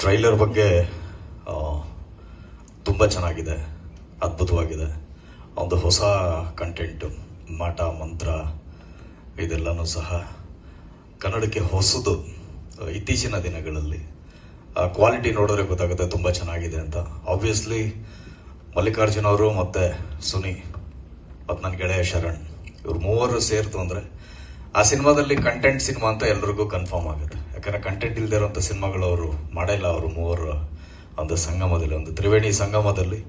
Trailer ಬಗ್ಗೆ ತುಂಬ ಚೆನ್ನಾಗಿದೆ, ಅದ್ಭುತವಾಗಿದೆ. ಒಂದು ಹೊಸ ಕಂಟೆಂಟು ಮಾಟ ಮಂತ್ರ, ಇದೆಲ್ಲನೂ ಸಹ ಕನ್ನಡಕ್ಕೆ ಹೊಸದು ಇತ್ತೀಚಿನ ದಿನಗಳಲ್ಲಿ. ಕ್ವಾಲಿಟಿ ನೋಡಿದ್ರೆ ಗೊತ್ತಾಗುತ್ತೆ, ತುಂಬ ಚೆನ್ನಾಗಿದೆ ಅಂತ. ಆಬ್ವಿಯಸ್ಲಿ ಮಲ್ಲಿಕಾರ್ಜುನ ಅವರು ಮತ್ತು ಸುನಿ, ಮತ್ತು ನನ್ನ ಗೆಳೆಯ ಶರಣ್, ಇವ್ರು ಮೂವರು ಸೇರ್ತು ಅಂದರೆ, ಆ ಸಿನಿಮಾದಲ್ಲಿ ಕಂಟೆಂಟ್ ಸಿನಿಮಾ ಅಂತ ಎಲ್ರಿಗೂ ಕನ್ಫರ್ಮ್ ಆಗುತ್ತೆ. ಯಾಕಂದ್ರೆ ಕಂಟೆಂಟ್ ಇಲ್ದೇ ಇರೋಂಥ ಸಿನಿಮಾಗಳು ಅವರು ಮಾಡಿಲ್ಲ, ಅವರು ಮೂವರು ಒಂದು ಸಂಗಮದಲ್ಲಿ, ಒಂದು ತ್ರಿವೇಣಿ ಸಂಗಮದಲ್ಲಿ.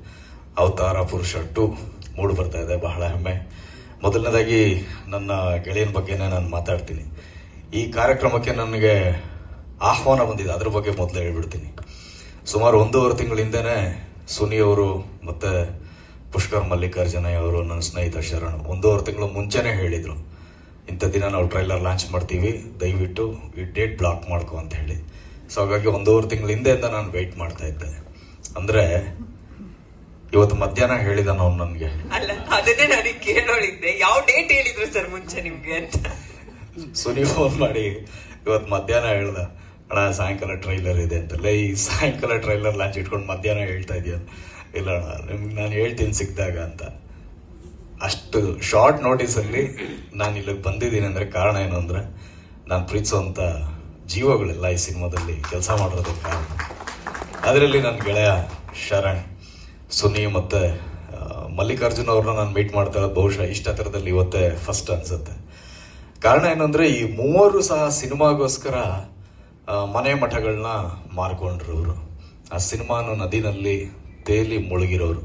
ಅವತಾರ, ಪುರುಷ ಟು ಮೂಡ್ ಬರ್ತಾ ಇದೆ, ಬಹಳ ಹೆಮ್ಮೆ. ಮೊದಲನೇದಾಗಿ ನನ್ನ ಗೆಳೆಯನ ಬಗ್ಗೆನೇ ನಾನು ಮಾತಾಡ್ತೀನಿ. ಈ ಕಾರ್ಯಕ್ರಮಕ್ಕೆ ನನಗೆ ಆಹ್ವಾನ ಬಂದಿದೆ, ಅದ್ರ ಬಗ್ಗೆ ಮೊದಲು ಹೇಳ್ಬಿಡ್ತೀನಿ. ಸುಮಾರು ಒಂದೂವರೆ ತಿಂಗಳ ಸುನಿ ಅವರು ಮತ್ತೆ ಪುಷ್ಕರ್ ಮಲ್ಲಿಕಾರ್ಜುನಯ್ಯ ಅವರು ನನ್ನ ಸ್ನೇಹಿತ ಶರಣ್. ಒಂದೂವರೆ ತಿಂಗಳು ಮುಂಚೆನೇ ಹೇಳಿದ್ರು. ಇಂಥ ದಿನ ನಾವು ಟ್ರೈಲರ್ ಲಾಂಚ್ ಮಾಡ್ತೀವಿ ದಯವಿಟ್ಟು ಈ ಡೇಟ್ ಬ್ಲಾಕ್ ಮಾಡ್ಕೊ ಅಂತ ಹೇಳಿ. ಸೊ ಹಾಗಾಗಿ ಒಂದೂವರೆ ತಿಂಗಳ ಹಿಂದೆಯಿಂದ ನಾನು ವೆಯ್ಟ್ ಮಾಡ್ತಾ ಇದ್ದೆ. ಅಂದ್ರೆ ಇವತ್ತು ಮಧ್ಯಾಹ್ನ ಹೇಳಿದ ನಾವು ನನಗೆ. ಅಲ್ಲ ಅದನ್ನೇ ನನಗೆ ಕೇಳೋಳಿದ್ದೆ. ಯಾವ ಡೇಟ್ ಹೇಳಿದ್ರು ಸರ್ ಮುಂಚೆ ನಿಮ್ಗೆ ಅಂತ? ಸುನಿ ಫೋನ್ ಮಾಡಿ ಇವತ್ತು ಮಧ್ಯಾಹ್ನ ಹೇಳ್ದ ಅಣ್ಣ ಸಾಯಂಕಾಲ ಟ್ರೈಲರ್ ಇದೆ ಅಂತಲ್ಲ ಈ ಸಾಯಂಕಾಲ ಟ್ರೈಲರ್ ಲಾಂಚ್ ಇಟ್ಕೊಂಡು ಮಧ್ಯಾಹ್ನ ಹೇಳ್ತಾ ಇದೆಯಾ. ಇಲ್ಲ ಅಣ್ಣ ನಿಮ್ಗೆ ನಾನು ಹೇಳ್ತೀನಿ ಸಿಕ್ಕಿದಾಗ ಅಂತ. ಅಷ್ಟು ಶಾರ್ಟ್ ನೋಟಿಸಲ್ಲಿ ನಾನು ಇಲ್ಲಿಗೆ ಬಂದಿದ್ದೀನಿ ಅಂದ್ರೆ ಕಾರಣ ಏನು ಅಂದ್ರೆ ನಾನು ಪ್ರೀತಿಸುವಂತ ಜೀವಗಳೆಲ್ಲ ಈ ಸಿನಿಮಾದಲ್ಲಿ ಕೆಲಸ ಮಾಡಿರೋದಕ್ಕೆ ಕಾರಣ. ಅದರಲ್ಲಿ ನನ್ನ ಗೆಳೆಯ ಶರಣ್ ಸುನಿ ಮತ್ತು ಮಲ್ಲಿಕಾರ್ಜುನ ಅವ್ರನ್ನ ನಾನು ಮೀಟ್ ಮಾಡ್ತಾ ಇರೋದು ಬಹುಶಃ ಇಷ್ಟ ಥರದಲ್ಲಿ ಇವತ್ತೇ ಫಸ್ಟ್ ಅನಿಸುತ್ತೆ. ಕಾರಣ ಏನಂದ್ರೆ ಈ ಮೂವರು ಸಹ ಸಿನಿಮಾಗೋಸ್ಕರ ಮನೆ ಮಠಗಳನ್ನ ಮಾರ್ಕೊಂಡ್ರು ಅವರು ಆ ಸಿನಿಮಾನು ನದಿನಲ್ಲಿ ತೇಲಿ ಮುಳುಗಿರೋರು.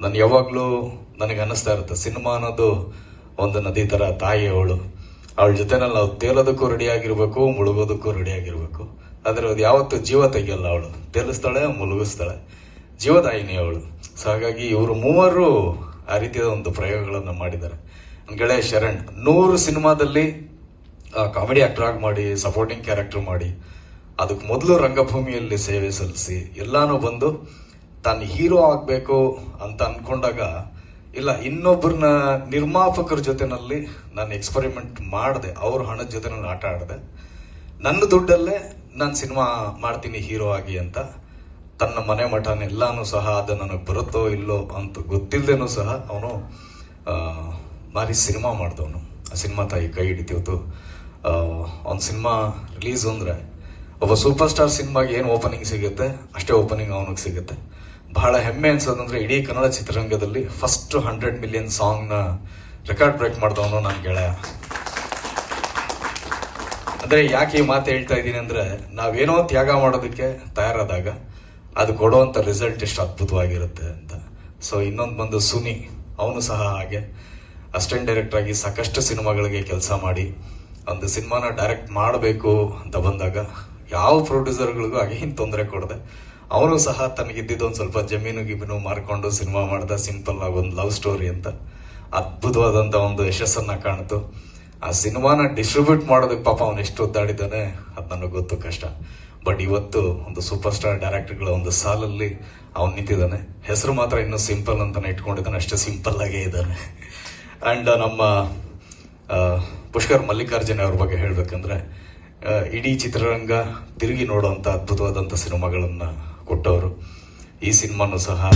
ನಾನು ಯಾವಾಗಲೂ ನನಗೆ ಅನ್ನಿಸ್ತಾ ಇರುತ್ತೆ. ಸಿನಿಮಾ ಅನ್ನೋದು ಒಂದು ನದಿ ಥರ ತಾಯಿ ಅವಳು. ಅವಳ ಜೊತೆನಲ್ಲಿ ನಾವು ತೇಲೋದಕ್ಕೂ ರೆಡಿ ಆಗಿರ್ಬೇಕು, ಮುಳುಗೋದಕ್ಕೂ ರೆಡಿ ಆಗಿರ್ಬೇಕು. ಆದ್ರೆ ಅದು ಯಾವತ್ತೂ ಜೀವ ತೆಗಿಯಲ್ಲ ಅವಳು. ತೇಲಿಸ್ತಾಳೆ, ಮುಳುಗಿಸ್ತಾಳೆ. ಜೀವದಾಯಿನಿ ಅವಳು. ಸೊ ಹಾಗಾಗಿ ಇವರು ಮೂವರು ಆ ರೀತಿಯ ಒಂದು ಪ್ರಯೋಗಗಳನ್ನು ಮಾಡಿದ್ದಾರೆ. ಗೆಳೆಯ ಶರಣ್, ನೂರು ಸಿನಿಮಾದಲ್ಲಿ ಕಾಮಿಡಿ ಆಕ್ಟರ್ ಆಗಿ ಮಾಡಿ ಸಪೋರ್ಟಿಂಗ್ ಕ್ಯಾರೆಕ್ಟರ್ ಮಾಡಿ ಅದಕ್ಕೆ ಮೊದಲು ರಂಗಭೂಮಿಯಲ್ಲಿ ಸೇವೆ ಸಲ್ಲಿಸಿ, ಎಲ್ಲಾನು ಬಂದು ತಾನು ಹೀರೋ ಆಗಬೇಕು ಅಂತ ಅಂದ್ಕೊಂಡಾಗ ಇಲ್ಲ ಇನ್ನೊಬ್ಬರನ್ನ ನಿರ್ಮಾಪಕರ ಜೊತೆನಲ್ಲಿ ನಾನು ಎಕ್ಸ್ಪರಿಮೆಂಟ್ ಮಾಡಿದೆ, ಅವ್ರ ಹಣದ ನಾನು ಆಟ ಆಡಿದೆ. ನನ್ನ ದುಡ್ಡಲ್ಲೇ ನಾನು ಸಿನಿಮಾ ಮಾಡ್ತೀನಿ ಹೀರೋ ಆಗಿ ಅಂತ. ತನ್ನ ಮನೆ ಮಠನೆಲ್ಲಾನು ಸಹ ಅದು ನನಗೆ ಬರುತ್ತೋ ಇಲ್ಲೋ ಅಂತ ಗೊತ್ತಿಲ್ಲದೇನೂ ಸಹ ಅವನು ಮಾರಿ ಸಿನಿಮಾ ಮಾಡಿದವನು. ಆ ಸಿನಿಮಾ ತಾಯಿ ಕೈ ಹಿಡಿತಿವತ್ತು ಅವ್ನ ಸಿನಿಮಾ ರಿಲೀಸ್ ಅಂದರೆ, ಒಬ್ಬ ಸೂಪರ್ ಸ್ಟಾರ್ ಸಿನಿಮಾಗೆ ಏನು ಓಪನಿಂಗ್ ಸಿಗುತ್ತೆ, ಅಷ್ಟೇ ಓಪನಿಂಗ್ ಅವನಿಗೆ ಸಿಗುತ್ತೆ. ಬಹಳ ಹೆಮ್ಮೆ ಅನ್ಸೋದಂದ್ರೆ ಇಡೀ ಕನ್ನಡ ಚಿತ್ರರಂಗದಲ್ಲಿ ಫಸ್ಟ್ ಹಂಡ್ರೆಡ್ ಮಿಲಿಯನ್ ಸಾಂಗ್ನ ರೆಕಾರ್ಡ್ ಬ್ರೇಕ್ ಮಾಡಿದವನು ನನ್ನ ಗೆಳೆಯ. ಅಂದ್ರೆ ಯಾಕೆ ಈ ಮಾತು ಹೇಳ್ತಾ ಇದ್ದೀನಿ ಅಂದ್ರೆ ನಾವೇನೋ ತ್ಯಾಗ ಮಾಡೋದಕ್ಕೆ ತಯಾರಾದಾಗ ಅದು ಕೊಡುವಂತ ರಿಸಲ್ಟ್ ಎಷ್ಟು ಅದ್ಭುತವಾಗಿರುತ್ತೆ ಅಂತ. ಸೊ ಇನ್ನೊಂದು ಬಂದು ಸುನಿ, ಅವನು ಸಹ ಹಾಗೆ. ಅಸಿಸ್ಟೆಂಟ್ ಡೈರೆಕ್ಟರ್ ಆಗಿ ಸಾಕಷ್ಟು ಸಿನಿಮಾಗಳಿಗೆ ಕೆಲಸ ಮಾಡಿ, ಒಂದು ಸಿನಿಮಾನ ಡೈರೆಕ್ಟ್ ಮಾಡಬೇಕು ಅಂತ ಬಂದಾಗ ಯಾವ ಪ್ರೊಡ್ಯೂಸರ್ಗಳಿಗೂ ಅಗೇನ್ ತೊಂದರೆ ಕೊಡದೆ. ಅವನು ಸಹ ತನಗಿದ್ದಿದ್ದು ಒಂದು ಸ್ವಲ್ಪ ಜಮೀನು ಗಿಮೀನು ಮಾರ್ಕೊಂಡು ಸಿನಿಮಾ ಮಾಡ್ದ ಸಿಂಪಲ್ ಆಗಿ ಒಂದು ಲವ್ ಸ್ಟೋರಿ ಅಂತ. ಅದ್ಭುತವಾದಂತ ಒಂದು ಯಶಸ್ಸನ್ನ ಕಾಣ್ತು. ಆ ಸಿನಿಮಾನ ಡಿಸ್ಟ್ರಿಬ್ಯೂಟ್ ಮಾಡೋದಕ್ಕೆ ಪಾಪ ಅವನು ಎಷ್ಟು ಒದ್ದಾಡಿದ್ದಾನೆ ಅದು ನನಗೆ ಗೊತ್ತು ಕಷ್ಟ. ಬಟ್ ಇವತ್ತು ಒಂದು ಸೂಪರ್ ಸ್ಟಾರ್ ಡೈರೆಕ್ಟರ್ಗಳ ಒಂದು ಸಾಲಲ್ಲಿ ಅವನು ನಿಂತಿದ್ದಾನೆ. ಹೆಸರು ಮಾತ್ರ ಇನ್ನೂ ಸಿಂಪಲ್ ಅಂತಾನೆ ಇಟ್ಕೊಂಡಿದ್ದಾನೆ, ಅಷ್ಟೇ ಸಿಂಪಲ್ ಆಗೇ ಇದ್ದಾನೆ. ಅಂಡ್ ನಮ್ಮ ಪುಷ್ಕರ್ ಮಲ್ಲಿಕಾರ್ಜುನ ಅವ್ರ ಬಗ್ಗೆ ಹೇಳಬೇಕಂದ್ರೆ ಇಡೀ ಚಿತ್ರರಂಗ ತಿರುಗಿ ನೋಡುವಂಥ ಅದ್ಭುತವಾದಂಥ ಸಿನಿಮಾಗಳನ್ನ ಕೊಟ್ಟವರು. ಈ ಸಿನಿಮಾನು ಸಹ.